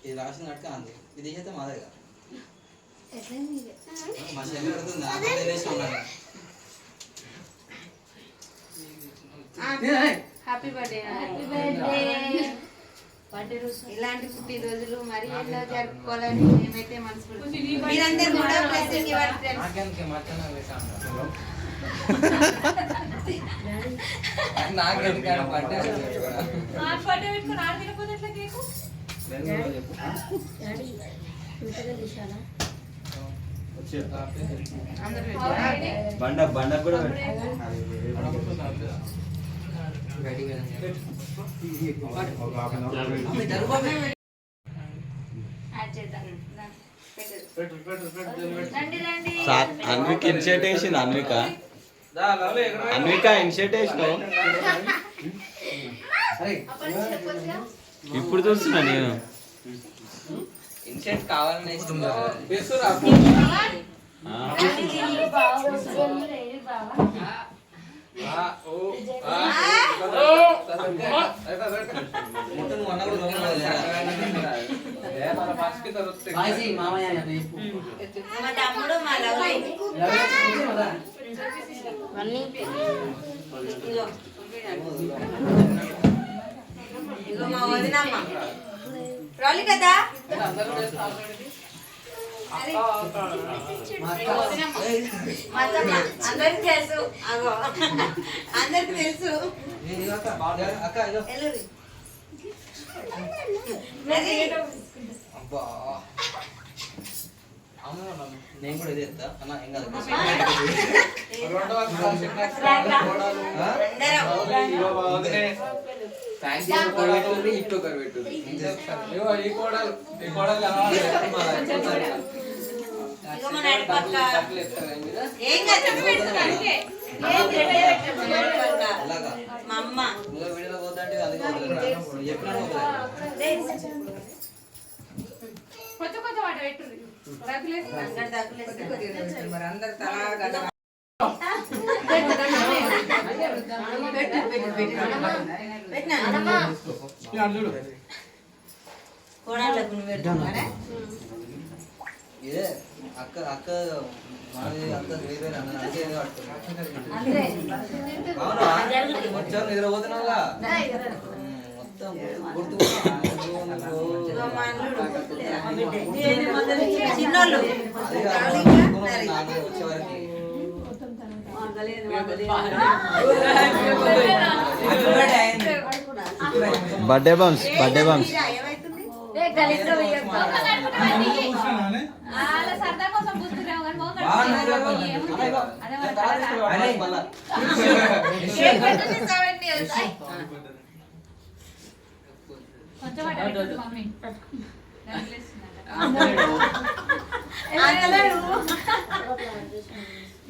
ఇది రాసిన కట్టుక అంది ఇది చేస్తే మాదే కదా మా చెల్లి తెలియసి ఉన్నాను హ్యాపీ బర్త్డే ఇలాంటి పుట్టినరోజులు మరి ఎన్నో జరుపుకోవాలని మేమైతే మనసు మీరందరూ కూడా బ్లెస్సింగ్ ఇవ్వండి friends. నాకెందుకు మధ్యాహ్నం పెట్టాను నాకెందుకు పడ్డా అందరూ పెట్టారా? బండ బండ కూడా అన్విక ఇన్షర్ట్ వేసింది అన్విక? అన్విక ఇన్షర్ట్ వేసినావు ఇప్పుడు చూస్తున్నా నేను. ఇన్సెంట్ కావాలని ఇస్తున్నా ఆ, ముట్టను మొన్న కూడా దొంగలు మా తమ్ముడు మా లవ్ ఇగో మా వదినమ్మ రాలి కదా అందరికి తెలుసు. అందరికి తెలుసు. అబ్బా నేను కూడా ఇదే ఎత్తా అన్న ఏం కాదు అందరం ఇటు ఒకరు పెట్టు ఏం కాదు మా అమ్మ. నువ్వు వీడియోలో పోతుంటే అందుకే వాటి తగ్గులేదు మరి అందరు తలా కోడళ్ళకు నువ్వు పెడుతున్నారా ఇదే అక్క అక్క మాది అక్క వేరే అందుకే. అంతే అవునా వచ్చావు నిద్రపోతున్నావుగా మొత్తం గుర్తు వచ్చేవరకు బర్త్డే బంప్స్ బర్త్డే బంప్స్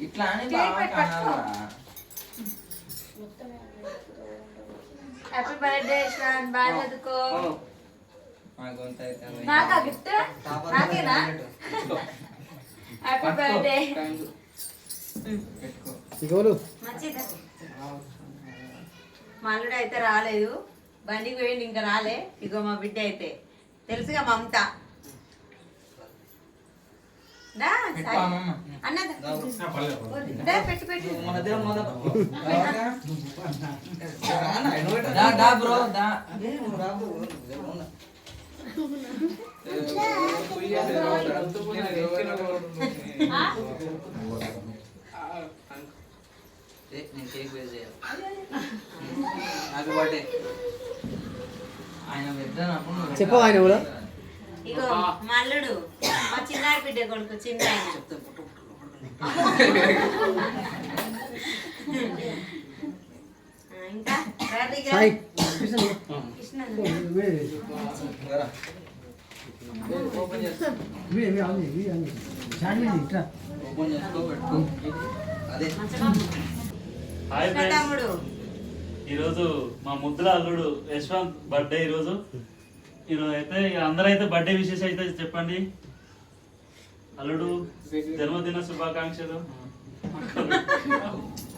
ఇట్లా అని? హ్యాపీ బర్త్డే శ్రాన్ బాగా చదువుకో. నాకా గిఫ్ట్? నాకేనా? హ్యాపీ బర్త్డే అయితే రాలేదు. బండికి పోయింది ఇంకా రాలే. ఇగో మా బిడ్డ అయితే. తెలుసుగా మమత? పెట్టు పెట్టు బ్రో దా ఏ, నువ్వు రా బ్రో. ఏమన్నా. ఏ, నేను కేక్ వేస్ట్ చేయాలి బర్త్డే ఆయన చెప్పు కూడా. ఇగో మా అల్లుడు మా చిన్నారి బిడ్డ కొడుకు చిన్న ఇంకా ఈరోజు మా ముద్దుల అల్లుడు యశ్వంత్ బర్త్డే ఈరోజు. ఈరోజు అయితే ఇక అందరూ అయితే బర్త్డే విశేష అయితే చెప్పండి. అల్లుడు జన్మదిన శుభాకాంక్షలు.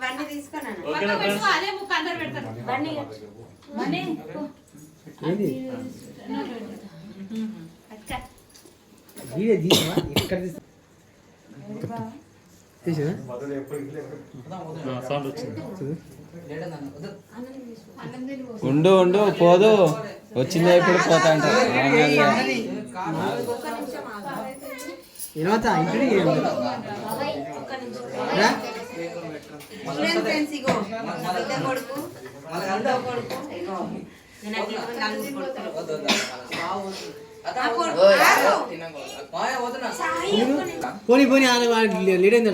బండి తీసుకున్నాను అదే ముక్క అందరు పెడతారు బండి బండి వీడియో. ఉండు ఉండు పోదు. వచ్చిందే ఇప్పుడు పోతా అంటారు. ఏమవుతా? ఇంటికి. చూడండి ఫ్రెండ్స్ ఇగో? పెద్ద కొడుకు. రెండో కొడుకు. ఇగో. పోనీ పోనీ ఆడ లీడ్ అయింది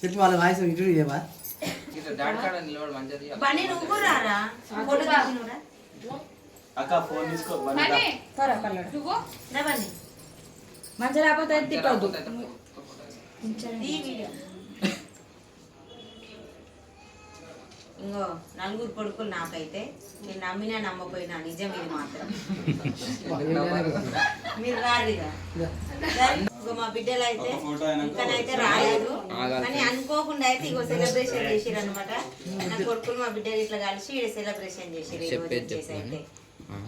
చెప్పి వాళ్ళ వాయిస్ ఇటు ఇవ్వవా నువ్వు రారా? ఫోటో? అక్క. ఫోన్ తీసుకో నువ్వు రా మంచిగా రాకపోతే తిట్టవద్దు ఇంగో నలుగురు కొడుకులు నాకైతే నేను నమ్మినా నమ్మపోయినా నిజం ఇది మాత్రం. మీరు రారుగా ఇంకో మా బిడ్డలు అయితే ఇంకనైతే రాలేదు కానీ అనుకోకుండా అయితే ఇగో సెలబ్రేషన్ చేసిరు అనమాట నా కొడుకులు మా బిడ్డలు ఇట్లా కలిసి సెలబ్రేషన్ చేసిరు అయితే.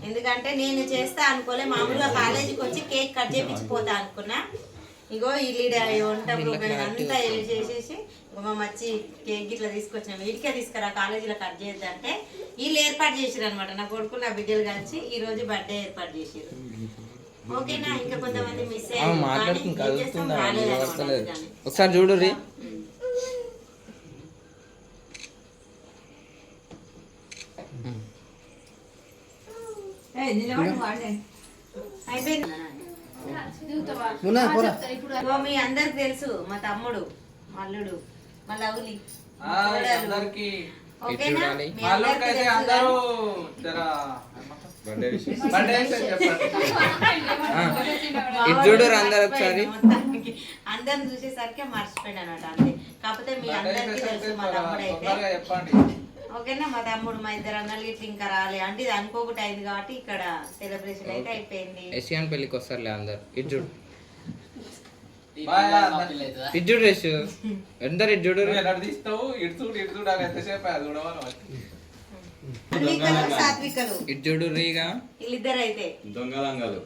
ఎందుకంటే నేను చేస్తా అనుకోలే మామూలుగా కాలేజీకి వచ్చి కేక్ కట్ చేపించిపోతా అనుకున్నా. ఇగో లీడ వంట ప్రోగ్రామ్ అంతా చేసేసి మా మచ్చి కేక్ ఇట్లా తీసుకొచ్చిన. వీడికే తీసుకురా కాలేజీలో కట్ చేద్దంటే వీళ్ళు ఏర్పాటు చేసిరు అనమాట నా కొడుకు నా బిడ్డలు కలిసి ఈ రోజు బర్త్డే ఏర్పాటు చేసిరు మాట్లాడుతుంది వస్తలేదు. ఒకసారి చూడు రీ. మీ అందరికి తెలుసు మా తమ్ముడు మల్లుడు మా లవ్లీ అందరికి. ఓకేనా? అందరూ కానీ జర బర్త్డే విషయం బర్త్డే అయితే చెప్పండి. మా ఇది వాడు చూడురు అందరూ ఒకసారి. అందరిని చూసేసరికి మర్చిపోయాడు అనమాట అంతే. కాకపోతే మీ అందరికీ తెలుసు మా తమ్ముడు అయితే ఓకేనా మా తమ్ముడు మా ఇద్దరు అన్నలు ఇట్లా ఇంకా రాలే. అంటే ఇది అనుకోకుండా అయింది కాబట్టి ఇక్కడ సెలబ్రేషన్ అయితే అయిపోయింది. ఎస్యాన్ పెళ్ళికి వస్తారులే అందరు. ఇది చూడు. రేసు అందరు. చూడు ఎలా తీస్తావు? ఇటు చూడు ఇటు చూడాలి ఎంతసేపు అది చూడవాలి సాత్వికలు. రీగా. వీళ్ళిద్దరు అయితే దొంగలంగలు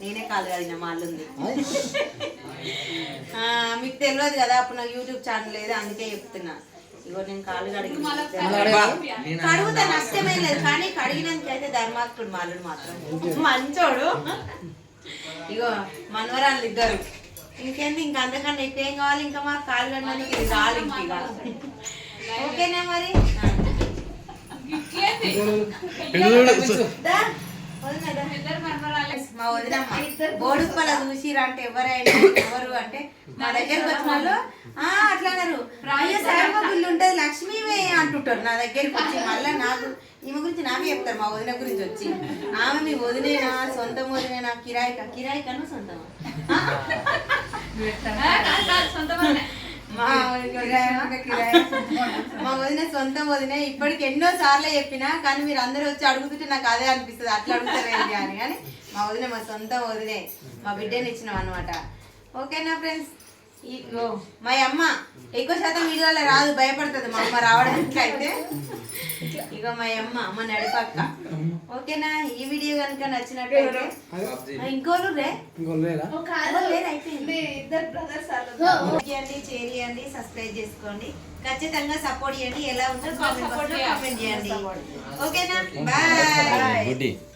నేను కాదు కదా మా అల్లుంది. మీకు తెలియదు కదా అప్పుడు నాకు యూట్యూబ్ ఛానల్ లేదు అందుకే చెప్తున్నా. ఇగో నేను కాళ్ళు కడిగి కడుగుతా నష్టమే లేదు కానీ కడిగినందుకు అయితే ధర్మాత్ముడు మాలుడు మాత్రం. మంచోడు. ఇగో మనవరాళ్ళు ఇద్దరు ఇంకేంది ఇంకా అంతకన్నా ఎక్కువ ఏం కావాలి? ఇంకా మా కాళ్ళు కడిగినందుకు ఇది చాలు ఇంక ఇక. ఓకేనా మరి. మా వదిన బోడుప్పల చూసిరా అంటే ఎవరైనా ఎవరు అంటే మా దగ్గరకు వచ్చిన వాళ్ళు ఆ అట్లా అన్నారు. అయ్యో సాయిబా పిల్లు ఉంటది లక్ష్మీవే అంటుంటారు. నా దగ్గరికి వచ్చి మళ్ళీ నాకు ఈమె గురించి నాకే చెప్తారు మా వదిన గురించి వచ్చి. ఆమె మీ వదినేనా సొంతం వదినేనా కిరాయి కిరాయి కన్నా సొంతమా మా వదిన సొంతం వదిన. ఇప్పటికి ఎన్నో సార్లు చెప్పినా కానీ మీరు అందరూ వచ్చి అడుగుతుంటే నాకు అదే అనిపిస్తుంది. అట్లా అడుగుతారేంటి అని. కానీ మా వదిన మా సొంతం వదినే. మా బిడ్డని ఇచ్చినాం అనమాట ఓకేనా ఫ్రెండ్స్? మా అమ్మ ఎక్కువ శాతం వీడియోలో రాదు భయపడుతుంది మా అమ్మ రావడానికి అయితే. ఇగో మా అమ్మ మా నడిపక్క. ఓకేనా? ఈ వీడియో కనుక నచ్చినట్టయితే ఆ, ఇంకోరు రే? షేర్ చేయండి సబ్స్క్రైబ్ చేసుకోండి. ఖచ్చితంగా సపోర్ట్ చేయండి. ఎలా ఉందో కామెంట్ చేయండి. ఓకేనా? బాయ్